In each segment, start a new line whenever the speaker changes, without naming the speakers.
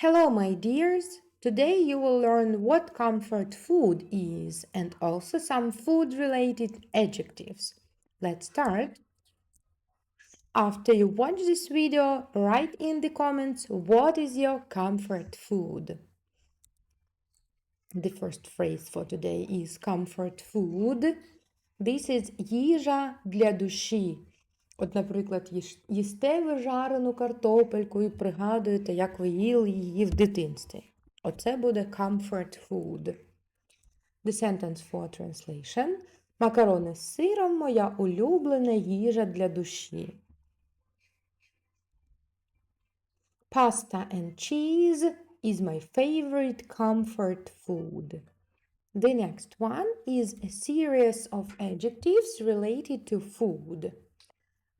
Hello, my dears. Today you will learn what comfort food is and also some food related adjectives. Let's start. After you watch this video, write in the comments what is your comfort food. The first phrase for today is comfort food. This is їжа для душі. От, наприклад, їсте ви жарену картопельку і пригадуєте, як ви їли її в дитинстві. Оце буде comfort food. The sentence for translation. Макарони з сиром моя улюблена їжа для душі. Pasta and cheese is my favorite comfort food. The next one is a series of adjectives related to food.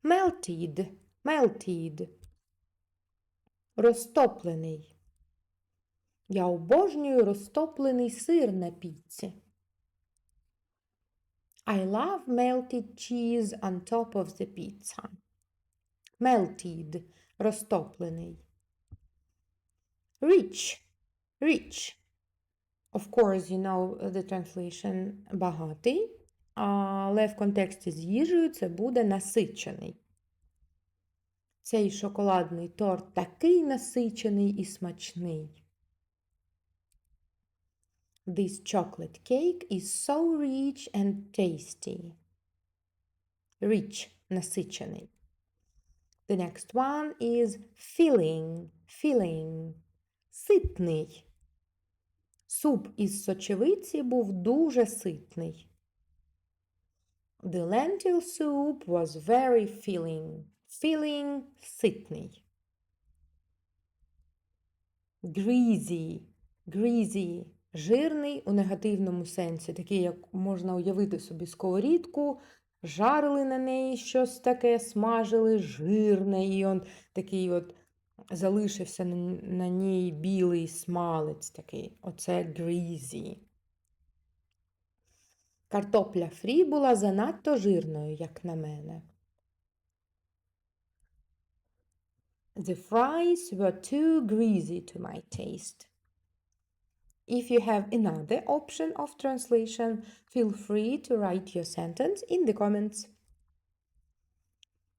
Melted, melted. Розтоплений. Я обожнюю розтоплений сир на піці. I love melted cheese on top of the pizza. Melted – розтоплений. Rich, rich. Of course, you know the translation багатий, але в контексті з їжею це буде насичений. Цей шоколадний торт такий насичений і смачний. This chocolate cake is so rich and tasty. Rich – насичений. The next one is filling, filling. Ситний. Суп із сочевиці був дуже ситний. The lentil soup was very filling. Filling – ситний. Greasy, greasy – жирний у негативному сенсі, такий, як можна уявити собі сковорідку, жарили на неї щось таке, смажили, жирне, і он такий от залишився на, ній білий смалець такий. Оце greasy. Картопля фрі була занадто жирною, як на мене. The fries were too greasy to my taste. If you have another option of translation, feel free to write your sentence in the comments.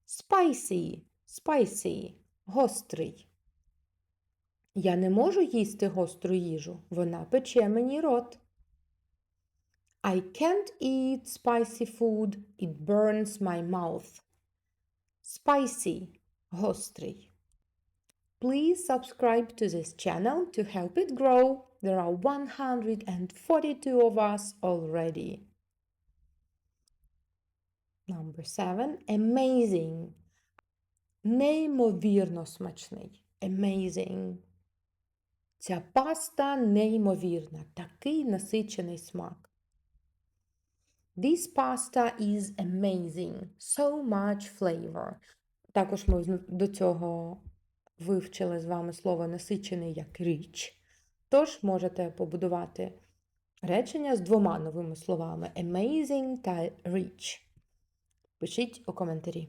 Spicy, spicy, гострий. Я не можу їсти гостру їжу, вона пече мені рот. I can't eat spicy food, it burns my mouth. Spicy, гострий. Please subscribe to this channel to help it grow. There are 142 of us already. Number seven, amazing. Неймовірно смачний. Amazing. Ця паста неймовірна, такий насичений смак. This pasta is amazing. So much flavor. Також ми до цього вивчили з вами слово насичений як річ. Тож можете побудувати речення з двома новими словами amazing та rich. Пишіть у коментарі.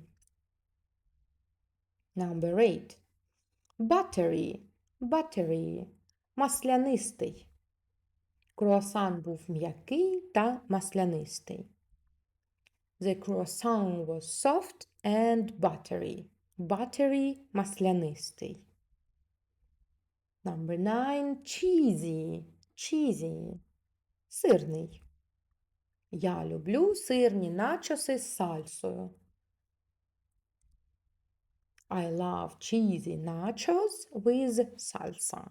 Number 8. Buttery. Buttery. Маслянистий. Круасан був м'який та маслянистий. The croissant was soft and buttery. Buttery – маслянистий. Number 9. Cheesy. Cheesy. Сирний. Я люблю сирні начоси з сальсою. I love cheesy nachos with salsa.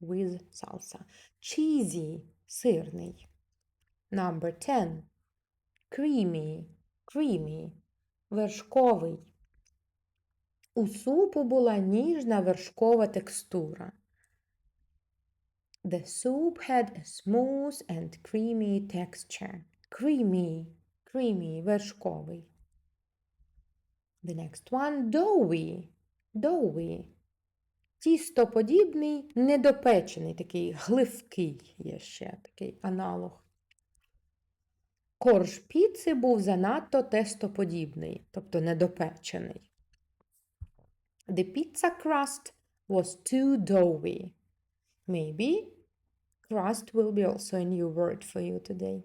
With salsa. Cheesy – сирний. Number 10. Creamy. Creamy. Вершковий. У супу була ніжна вершкова текстура. The soup had a smooth and creamy texture. Creamy. Creamy. Вершковий. The next one doughy. Doughy. Тістоподібний, недопечений, такий гливкий є ще такий аналог. Корж піци був занадто тестоподібний, тобто недопечений. The pizza crust was too doughy. Maybe crust will be also a new word for you today.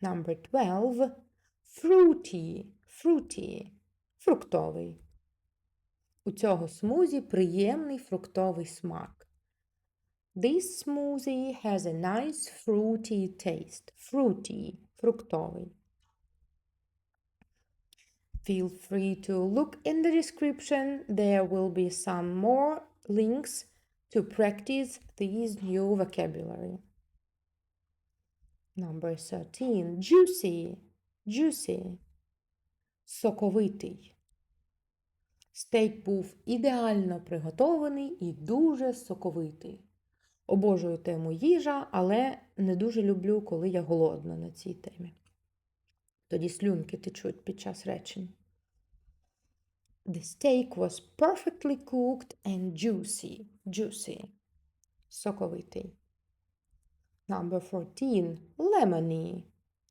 Number 12. Fruity. Fruity. Фруктовий. У цього смузі приємний фруктовий смак. This smoothie has a nice fruity taste. Fruity. Фруктовий. Feel free to look in the description. There will be some more links to practice this new vocabulary. Number 13. Juicy. Juicy. Соковитий. Стейк був ідеально приготований і дуже соковитий. Обожую тему їжа, але не дуже люблю, коли я голодна на цій темі. Тоді слюнки течуть під час речень. The steak was perfectly cooked and juicy. Juicy. Соковитий. Number 14. Lemony.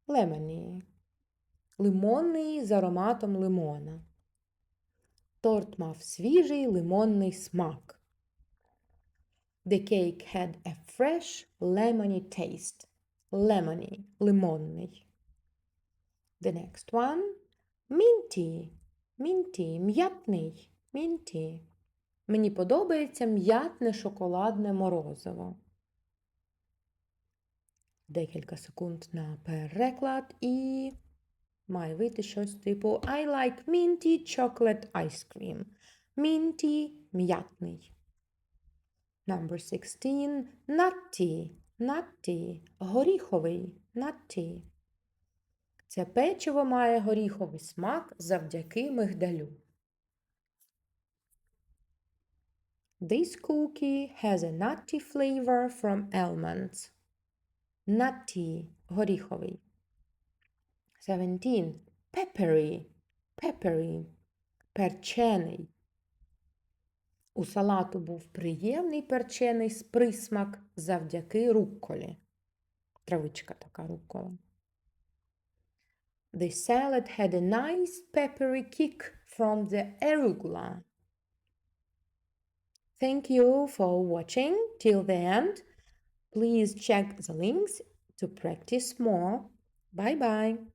Lemony. Лимонний з ароматом лимона. Торт мав свіжий лимонний смак. The cake had a fresh lemony taste. Lemony – лимонний. The next one minty. Minty – м'ятний. Minty. Мені подобається м'ятне шоколадне морозиво. Декілька секунд на переклад і має вийти щось типу I like minty chocolate ice cream. Minty – м'ятний. Number 16. Nutty. Nutty. Горіховий. Nutty. Це печиво має горіховий смак завдяки мигдалю. This cookie has a nutty flavor from almonds. Nutty. Горіховий. 17. Peppery. Peppery. Перчений. У салату був приємний перчений присмак завдяки рукколі. Травичка така руккола. The salad had a nice peppery kick from the arugula. Thank you for watching till the end. Please check the links to practice more. Bye bye.